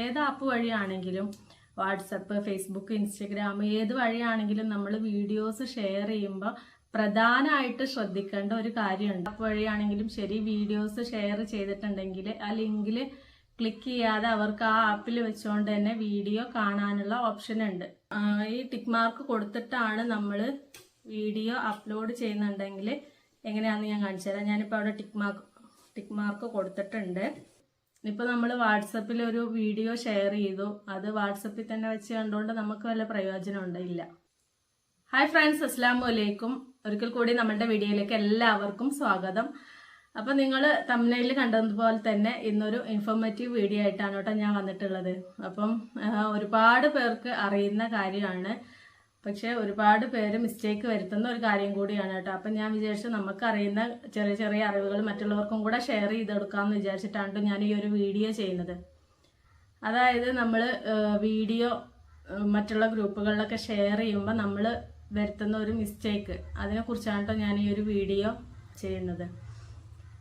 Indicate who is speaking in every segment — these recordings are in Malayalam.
Speaker 1: ഏത് ആപ്പ് വഴിയാണെങ്കിലും വാട്സപ്പ് ഫേസ്ബുക്ക് ഇൻസ്റ്റഗ്രാം ഏത് വഴിയാണെങ്കിലും നമ്മൾ വീഡിയോസ് ഷെയർ ചെയ്യുമ്പോൾ പ്രധാനമായിട്ട് ശ്രദ്ധിക്കേണ്ട ഒരു കാര്യമുണ്ട്. ആപ്പ് വഴിയാണെങ്കിലും ശരി വീഡിയോസ് ഷെയർ ചെയ്തിട്ടുണ്ടെങ്കിൽ ആ ലിങ്കിൽ ക്ലിക്ക് ചെയ്യാതെ അവർക്ക് ആ ആപ്പിൽ വെച്ചുകൊണ്ട് തന്നെ വീഡിയോ കാണാനുള്ള ഓപ്ഷൻ ഉണ്ട്. ഈ ടിക്ക് മാർക്ക് കൊടുത്തിട്ടാണ് നമ്മൾ വീഡിയോ അപ്ലോഡ് ചെയ്യുന്നുണ്ടെങ്കിൽ എങ്ങനെയാണെന്ന് ഞാൻ കാണിച്ചു തരാം. ഞാനിപ്പോൾ അവിടെ ടിക്ക് മാർക്ക് ടിക്ക് മാർക്ക് കൊടുത്തിട്ടുണ്ട്. ഇപ്പോൾ നമ്മൾ വാട്സപ്പിൽ ഒരു വീഡിയോ ഷെയർ ചെയ്തു. അത് വാട്സപ്പിൽ തന്നെ വെച്ച് കണ്ടുകൊണ്ട് നമുക്ക് വല്ല പ്രയോജനം ഉണ്ടായില്ല. ഹായ് ഫ്രണ്ട്സ് അസ്സാം വലൈക്കും ഒരിക്കൽ കൂടി നമ്മുടെ വീഡിയോയിലേക്ക് എല്ലാവർക്കും സ്വാഗതം. അപ്പം നിങ്ങൾ തമിഴ്നയിൽ കണ്ടതുപോലെ തന്നെ ഇന്നൊരു ഇൻഫോർമേറ്റീവ് വീഡിയോ ആയിട്ടാണ് കേട്ടോ ഞാൻ വന്നിട്ടുള്ളത്. അപ്പം ഒരുപാട് പേർക്ക് അറിയുന്ന കാര്യമാണ്. പക്ഷെ ഒരുപാട് പേര് മിസ്റ്റേക്ക് വരുത്തുന്ന ഒരു കാര്യം കൂടിയാണ് കേട്ടോ. അപ്പം ഞാൻ വിചാരിച്ചു നമുക്കറിയുന്ന ചെറിയ ചെറിയ അറിവുകൾ മറ്റുള്ളവർക്കും കൂടെ ഷെയർ ചെയ്ത് കൊടുക്കാമെന്ന് വിചാരിച്ചിട്ടാണ് ഞാൻ ഈ ഒരു വീഡിയോ ചെയ്യുന്നത്. അതായത് നമ്മൾ വീഡിയോ മറ്റുള്ള ഗ്രൂപ്പുകളിലൊക്കെ ഷെയർ ചെയ്യുമ്പോൾ നമ്മൾ വരുത്തുന്ന ഒരു മിസ്റ്റേക്ക് അതിനെക്കുറിച്ചാണ് കേട്ടോ ഞാൻ ഈ ഒരു വീഡിയോ ചെയ്യുന്നത്.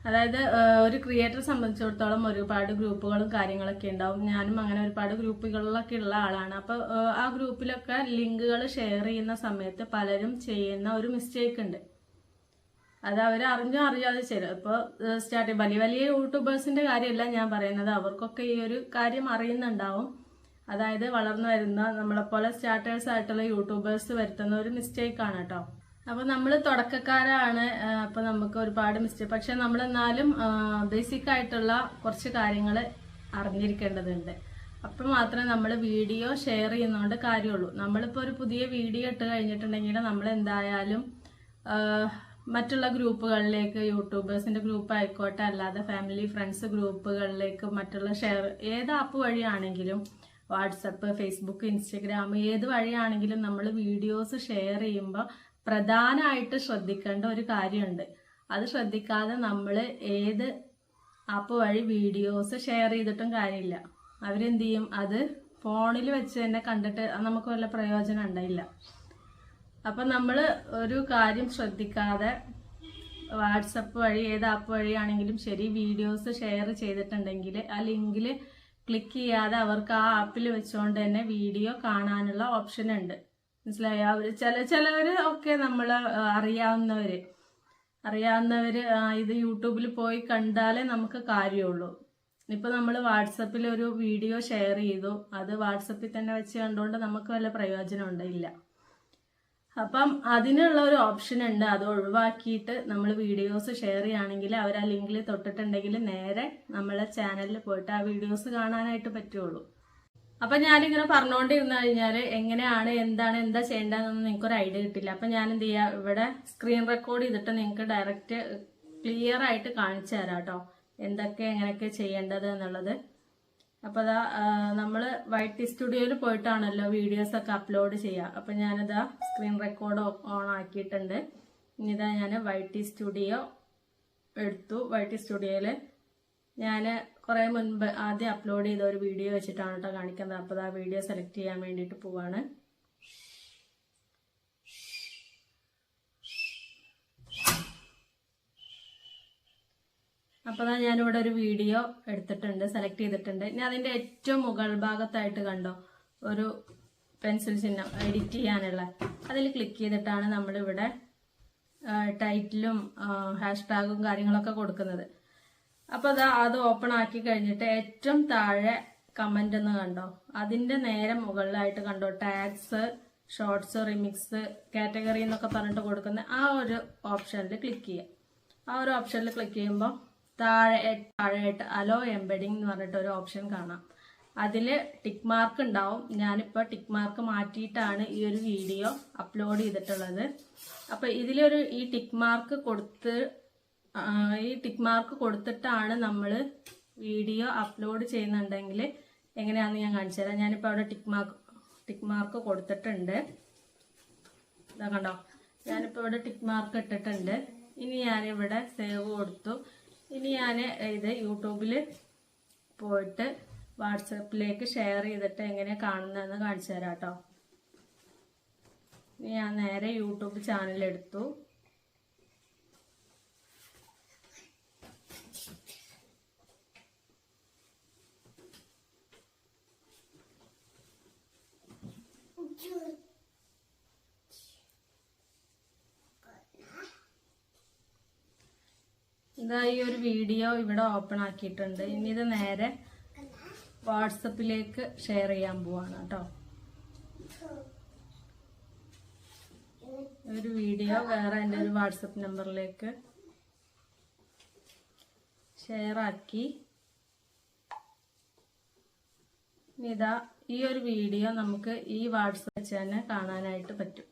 Speaker 1: അതായത് ഒരു ക്രിയേറ്ററെ സംബന്ധിച്ചിടത്തോളം ഒരുപാട് ഗ്രൂപ്പുകളും കാര്യങ്ങളൊക്കെ ഉണ്ടാവും. ഞാനും അങ്ങനെ ഒരുപാട് ഗ്രൂപ്പുകളിലൊക്കെ ഉള്ള ആളാണ്. അപ്പോൾ ആ ഗ്രൂപ്പിലൊക്കെ ലിങ്കുകൾ ഷെയർ ചെയ്യുന്ന സമയത്ത് പലരും ചെയ്യുന്ന ഒരു മിസ്റ്റേക്ക് ഉണ്ട്. അത് അവർ അറിഞ്ഞോ അറിയാതെ ചെയ്യും ഇപ്പോൾ സ്റ്റാർട്ട് വലിയ വലിയ യൂട്യൂബേഴ്സിന്റെ കാര്യമല്ല ഞാൻ പറയുന്നത്. അവർക്കൊക്കെ ഈ ഒരു കാര്യം അറിയുന്നുണ്ടാവും. അതായത് വളർന്നു വരുന്ന നമ്മളെപ്പോലെ സ്റ്റാർട്ടേഴ്സ് ആയിട്ടുള്ള യൂട്യൂബേഴ്സ് വരുത്തുന്ന ഒരു മിസ്റ്റേക്കാണ് കേട്ടോ. അപ്പൊ നമ്മൾ തുടക്കക്കാരാണ് അപ്പൊ നമുക്ക് ഒരുപാട് മിസ്റ്റേക്ക് പക്ഷെ നമ്മൾ എന്നാലും ബേസിക് ആയിട്ടുള്ള കുറച്ച് കാര്യങ്ങൾ അറിഞ്ഞിരിക്കേണ്ടതുണ്ട്. അപ്പോൾ മാത്രമേ നമ്മൾ വീഡിയോ ഷെയർ ചെയ്യുന്നതുകൊണ്ട് കാര്യമുള്ളൂ. നമ്മളിപ്പോൾ ഒരു പുതിയ വീഡിയോ ഇട്ട് കഴിഞ്ഞിട്ടുണ്ടെങ്കിൽ നമ്മൾ എന്തായാലും മറ്റുള്ള ഗ്രൂപ്പുകളിലേക്ക് യൂട്യൂബേഴ്സിന്റെ ഗ്രൂപ്പ് ആയിക്കോട്ടെ അല്ലാതെ ഫാമിലി ഫ്രണ്ട്സ് ഗ്രൂപ്പുകളിലേക്ക് മറ്റുള്ള ഷെയർ ഏത് ആപ്പ് വഴിയാണെങ്കിലും വാട്സപ്പ് ഫേസ്ബുക്ക് ഇൻസ്റ്റഗ്രാം ഏത് വഴിയാണെങ്കിലും നമ്മൾ വീഡിയോസ് ഷെയർ ചെയ്യുമ്പോൾ പ്രധാനമായിട്ട് ശ്രദ്ധിക്കേണ്ട ഒരു കാര്യമുണ്ട്. അത് ശ്രദ്ധിക്കാതെ നമ്മൾ ഏത് ആപ്പ് വഴി വീഡിയോസ് ഷെയർ ചെയ്തിട്ടും കാര്യമില്ല. അവരെന്ത് ചെയ്യും അത് ഫോണിൽ വെച്ച് തന്നെ കണ്ടിട്ട് നമുക്ക് വല്ല പ്രയോജനം ഉണ്ടായില്ല. അപ്പം നമ്മൾ ഒരു കാര്യം ശ്രദ്ധിക്കാതെ വാട്സപ്പ് വഴി ഏത് ആപ്പ് വഴിയാണെങ്കിലും ശരി വീഡിയോസ് ഷെയർ ചെയ്തിട്ടുണ്ടെങ്കിൽ ആ ലിങ്കിൽ ക്ലിക്ക് ചെയ്യാതെ അവർക്ക് ആ ആപ്പിൽ വെച്ചുകൊണ്ട് തന്നെ വീഡിയോ കാണാനുള്ള ഓപ്ഷൻ ഉണ്ട് മനസ്സിലായോ? അവർ ചില ചിലവർ ഒക്കെ നമ്മൾ അറിയാവുന്നവർ അറിയാവുന്നവർ ഇത് യൂട്യൂബിൽ പോയി കണ്ടാലേ നമുക്ക് കാര്യമുള്ളൂ. ഇപ്പോൾ നമ്മൾ വാട്സപ്പിൽ ഒരു വീഡിയോ ഷെയർ ചെയ്തു. അത് വാട്സപ്പിൽ തന്നെ വെച്ച് കണ്ടുകൊണ്ട് നമുക്ക് വല്ല പ്രയോജനം ഉണ്ടായില്ല അപ്പം അതിനുള്ള ഒരു ഓപ്ഷൻ ഉണ്ട്. അത് ഒഴിവാക്കിയിട്ട് നമ്മൾ വീഡിയോസ് ഷെയർ ചെയ്യുകയാണെങ്കിൽ അവർ ആ ലിങ്കിൽ തൊട്ടിട്ടുണ്ടെങ്കിൽ നേരെ നമ്മളെ ചാനലിൽ പോയിട്ട് ആ വീഡിയോസ് കാണാനായിട്ട് പറ്റുള്ളൂ. അപ്പൊ ഞാനിങ്ങനെ പറഞ്ഞുകൊണ്ടിരുന്നു കഴിഞ്ഞാൽ എങ്ങനെയാണ് എന്താണ് എന്താ ചെയ്യേണ്ടതെന്നൊന്നും നിങ്ങൾക്ക് ഒരു ഐഡിയ കിട്ടില്ല അപ്പൊ ഞാൻ എന്ത് ചെയ്യാം ഇവിടെ സ്ക്രീൻ റെക്കോർഡ് ചെയ്തിട്ട് നിങ്ങൾക്ക് ഡയറക്റ്റ് ക്ലിയർ ആയിട്ട് കാണിച്ചു തരാം കേട്ടോ എന്തൊക്കെ എങ്ങനെയൊക്കെ ചെയ്യേണ്ടത് എന്നുള്ളത്. അപ്പൊ അതാ നമ്മൾ വൈറ്റ് സ്റ്റുഡിയോയിൽ പോയിട്ടാണല്ലോ വീഡിയോസ് ഒക്കെ അപ്ലോഡ് ചെയ്യുക അപ്പൊ ഞാനിതാ സ്ക്രീൻ റെക്കോർഡ് ഓൺ ആക്കിയിട്ടുണ്ട്. ഇനി ഇതാ ഞാൻ വൈറ്റ് സ്റ്റുഡിയോ എടുത്തു. വൈറ്റ് സ്റ്റുഡിയോയിൽ ഞാൻ കുറേ മുൻപ് ആദ്യം അപ്ലോഡ് ചെയ്ത ഒരു വീഡിയോ വെച്ചിട്ടാണ് കേട്ടോ കാണിക്കുന്നത്. അപ്പോൾ ആ വീഡിയോ സെലക്ട് ചെയ്യാൻ വേണ്ടിയിട്ട് പോവാണ്. അപ്പോൾ ഞാൻ ഞാനിവിടെ ഒരു വീഡിയോ എടുത്തിട്ടുണ്ട് സെലക്ട് ചെയ്തിട്ടുണ്ട്. ഇനി അതിന്റെ ഏറ്റവും മുകൾ ഭാഗത്തായിട്ട് കണ്ടോ? ഒരു പെൻസിൽ ചിഹ്നം എഡിറ്റ് ചെയ്യാനുള്ള. അതിൽ ക്ലിക്ക് ചെയ്തിട്ടാണ് നമ്മളിവിടെ ടൈറ്റിലും ഹാഷ്ടാഗും കാര്യങ്ങളൊക്കെ കൊടുക്കുന്നത്. അപ്പോൾ അതാ അത് ഓപ്പൺ ആക്കി കഴിഞ്ഞിട്ട് ഏറ്റവും താഴെ കമന്റ് എന്ന് കണ്ടോ? അതിന്റെ നേരെ മുകളിലായിട്ട് കണ്ടോ? ടാഗ്സ് ഷോർട്സ് റിമിക്സ് കാറ്റഗറി എന്നൊക്കെ പറഞ്ഞിട്ട് കൊടുക്കുന്ന ആ ഒരു ഓപ്ഷനിൽ ക്ലിക്ക് ചെയ്യുക ആ ഒരു ഓപ്ഷനിൽ ക്ലിക്ക് ചെയ്യുമ്പോൾ താഴെ താഴെയായിട്ട് അലോ എംബഡിങ് എന്ന് പറഞ്ഞിട്ട് ഒരു ഓപ്ഷൻ കാണാം. അതിൽ ടിക്ക് മാർക്ക് ഉണ്ടാവും. ഞാനിപ്പോൾ ടിക്ക് മാർക്ക് മാറ്റിയിട്ടാണ് ഈ ഒരു വീഡിയോ അപ്ലോഡ് ചെയ്തിട്ടുള്ളത്. അപ്പോൾ ഇതിലൊരു ഈ ടിക്ക് മാർക്ക് കൊടുത്ത് ഈ ടിക്ക് മാർക്ക് കൊടുത്തിട്ടാണ് നമ്മൾ വീഡിയോ അപ്ലോഡ് ചെയ്യുന്നുണ്ടെങ്കിൽ എങ്ങനെയാണെന്ന് ഞാൻ കാണിച്ചു തരാം. ഞാനിപ്പോൾ അവിടെ ടിക്ക് മാർക്ക് ടിക്ക് മാർക്ക് കൊടുത്തിട്ടുണ്ട്. ഇതാ കണ്ടോ? ഞാനിപ്പോൾ ഇവിടെ ടിക്ക് മാർക്ക് ഇട്ടിട്ടുണ്ട്. ഇനി ഞാനിവിടെ സേവ് കൊടുത്തു. ഇനി ഞാൻ ഇത് യൂട്യൂബിൽ പോയിട്ട് വാട്സപ്പിലേക്ക് ഷെയർ ചെയ്തിട്ട് എങ്ങനെ കാണുന്നതെന്ന് കാണിച്ചു തരാം കേട്ടോ. ഞാൻ നേരെ യൂട്യൂബ് ചാനൽ എടുത്തു ഇതാ ഈ ഒരു വീഡിയോ ഇവിടെ ഓപ്പൺ ആക്കിയിട്ടുണ്ട്. ഇനി ഇത് നേരെ വാട്സപ്പിലേക്ക് ഷെയർ ചെയ്യാൻ പോവാണ് കേട്ടോ. ഒരു വീഡിയോ വേറെ എന്റെ ഒരു വാട്സപ്പ് നമ്പറിലേക്ക് ഷെയർ ആക്കി. ഇതാ ഈ ഒരു വീഡിയോ നമുക്ക് ഈ വാട്സപ്പ് വെച്ച് തന്നെ കാണാനായിട്ട് പറ്റും.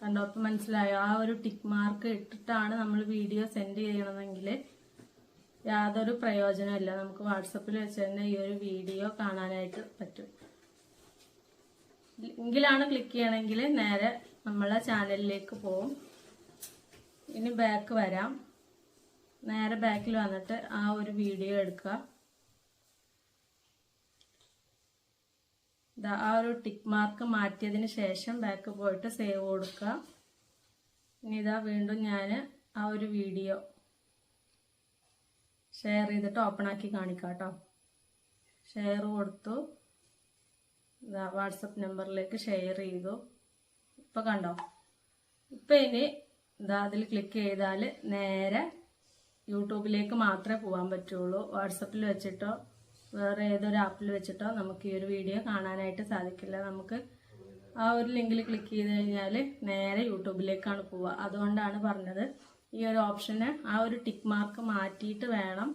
Speaker 1: കണ്ടോ? അപ്പം മനസ്സിലായോ? ആ ഒരു ടിക്ക് മാർക്ക് ഇട്ടിട്ടാണ് നമ്മൾ വീഡിയോ സെൻഡ് ചെയ്യണമെങ്കിൽ യാതൊരു പ്രയോജനമില്ല നമുക്ക് വാട്സപ്പിൽ വെച്ച് തന്നെ ഈ ഒരു വീഡിയോ കാണാനായിട്ട് പറ്റും. ലിങ്കിലാണ് ക്ലിക്ക് ചെയ്യണമെങ്കിൽ നേരെ നമ്മളെ ചാനലിലേക്ക് പോവും. ഇനി ബാക്ക് വരാം. നേരെ ബാക്കിൽ വന്നിട്ട് ആ ഒരു വീഡിയോ എടുക്കുക. ആ ഒരു ടിക്ക് മാർക്ക് മാറ്റിയതിന് ശേഷം ബാക്ക് പോയിട്ട് സേവ് കൊടുക്കുക ഇനി ഇതാ വീണ്ടും ഞാൻ ആ ഒരു വീഡിയോ ഷെയർ ചെയ്തിട്ട് ഓപ്പൺ ആക്കി കാണിക്കാം കേട്ടോ ഷെയർ കൊടുത്തു വാട്സപ്പ് നമ്പറിലേക്ക് ഷെയർ ചെയ്തു. ഇപ്പം കണ്ടോ? ഇപ്പം ഇനി ഇതാ അതിൽ ക്ലിക്ക് ചെയ്താൽ നേരെ യൂട്യൂബിലേക്ക് മാത്രമേ പോകാൻ പറ്റുള്ളൂ. വാട്സപ്പിൽ വെച്ചിട്ടോ വേറെ ഏതൊരു ആപ്പിൽ വെച്ചിട്ടോ നമുക്ക് ഈ ഒരു വീഡിയോ കാണാനായിട്ട് സാധിക്കില്ല. നമുക്ക് ആ ഒരു ലിങ്കിൽ ക്ലിക്ക് ചെയ്ത് കഴിഞ്ഞാൽ നേരെ യൂട്യൂബിലേക്കാണ് പോവുക. അതുകൊണ്ടാണ് പറഞ്ഞത് ഈ ഒരു ഓപ്ഷന് ആ ഒരു ടിക്ക് മാർക്ക് മാറ്റിയിട്ട് വേണം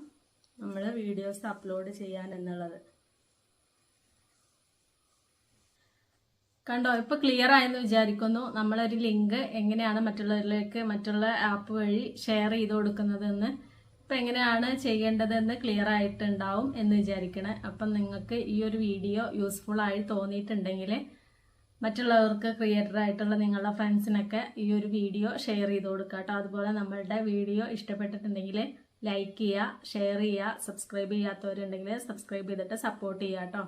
Speaker 1: നമ്മൾ വീഡിയോസ് അപ്ലോഡ് ചെയ്യാൻ എന്നുള്ളത്. കണ്ടോ? ഇപ്പൊ ക്ലിയർ ആയെന്ന് വിചാരിക്കുന്നു. നമ്മളൊരു ലിങ്ക് എങ്ങനെയാണ് മറ്റുള്ളവരിലേക്ക് മറ്റുള്ള ആപ്പ് വഴി ഷെയർ ചെയ്ത് കൊടുക്കുന്നതെന്ന് ഇപ്പൊ എങ്ങനെയാണ് ചെയ്യേണ്ടതെന്ന് ക്ലിയർ ആയിട്ടുണ്ടാവും എന്ന് വിചാരിക്കണേ. അപ്പം നിങ്ങൾക്ക് ഈ ഒരു വീഡിയോ യൂസ്ഫുൾ ആയി തോന്നിയിട്ടുണ്ടെങ്കിൽ മറ്റുള്ളവർക്ക് ക്രിയേറ്റർ ആയിട്ടുള്ള നിങ്ങളുടെ ഫ്രണ്ട്സിനൊക്കെ ഈ ഒരു വീഡിയോ ഷെയർ ചെയ്ത് കൊടുക്കുക കേട്ടോ. അതുപോലെ നമ്മളുടെ വീഡിയോ ഇഷ്ടപ്പെട്ടിട്ടുണ്ടെങ്കിൽ ലൈക്ക് ചെയ്യുക ഷെയർ ചെയ്യുക സബ്സ്ക്രൈബ് ചെയ്യാത്തവരുണ്ടെങ്കിൽ സബ്സ്ക്രൈബ് ചെയ്തിട്ട് സപ്പോർട്ട് ചെയ്യുക കേട്ടോ.